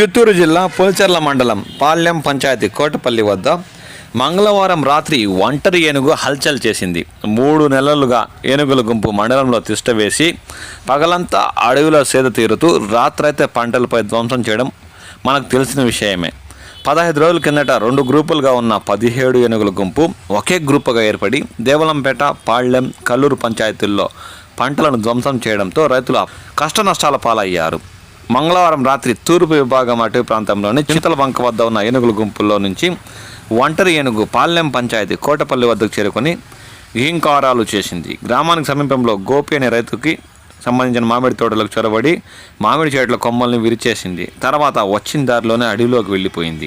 చిత్తూరు జిల్లా పులచర్ల మండలం పాళ్యం పంచాయతీ కోటపల్లి వద్ద మంగళవారం రాత్రి ఒంటరి ఏనుగు హల్చల్ చేసింది. మూడు నెలలుగా ఏనుగుల గుంపు మండలంలో తిష్టవేసి పగలంతా అడవిలో సేద తీరుతూ రాత్రైతే పంటలపై ధ్వంసం చేయడం మనకు తెలిసిన విషయమే. పదహైదు రోజుల కిందట రెండు గ్రూపులుగా ఉన్న పదిహేడు ఏనుగుల గుంపు ఒకే గ్రూపుగా ఏర్పడి దేవలంపేట పాళ్ళెం కల్లూరు పంచాయతీల్లో పంటలను ధ్వంసం చేయడంతో రైతులు కష్ట నష్టాల పాలయ్యారు. మంగళవారం రాత్రి తూర్పు విభాగం అటవీ ప్రాంతంలోని చింతల బంక వద్ద ఉన్న ఏనుగుల గుంపుల్లో నుంచి ఒంటరి ఏనుగు పాలెం పంచాయతీ కోటపల్లి వద్దకు చేరుకొని హింకారాలు చేసింది. గ్రామానికి సమీపంలో గోపి అనే రైతుకి సంబంధించిన మామిడి తోటలకు చొరబడి మామిడి చెట్ల కొమ్మల్ని విరిచేసింది. తర్వాత వచ్చిన దారిలోనే అడవిలోకి వెళ్ళిపోయింది.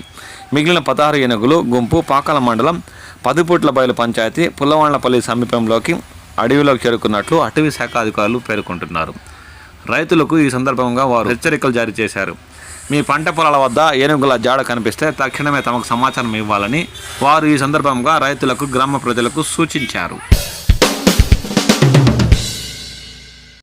మిగిలిన పదహారు ఏనుగులు గుంపు పాకాల మండలం పదిపుట్ల బయలు పంచాయతీ పుల్లవాండ్లపల్లి సమీపంలోకి అడవిలోకి చేరుకున్నట్లు అటవీ శాఖ అధికారులు పేర్కొంటున్నారు. రైతులకు ఈ సందర్భంగా వారు హెచ్చరికలు జారీ చేశారు. మీ పంట పొలాల వద్ద ఏనుగుల జాడ కనిపిస్తే తక్షణమే తమకు సమాచారం ఇవ్వాలని వారు ఈ సందర్భంగా రైతులకు గ్రామ ప్రజలకు సూచించారు.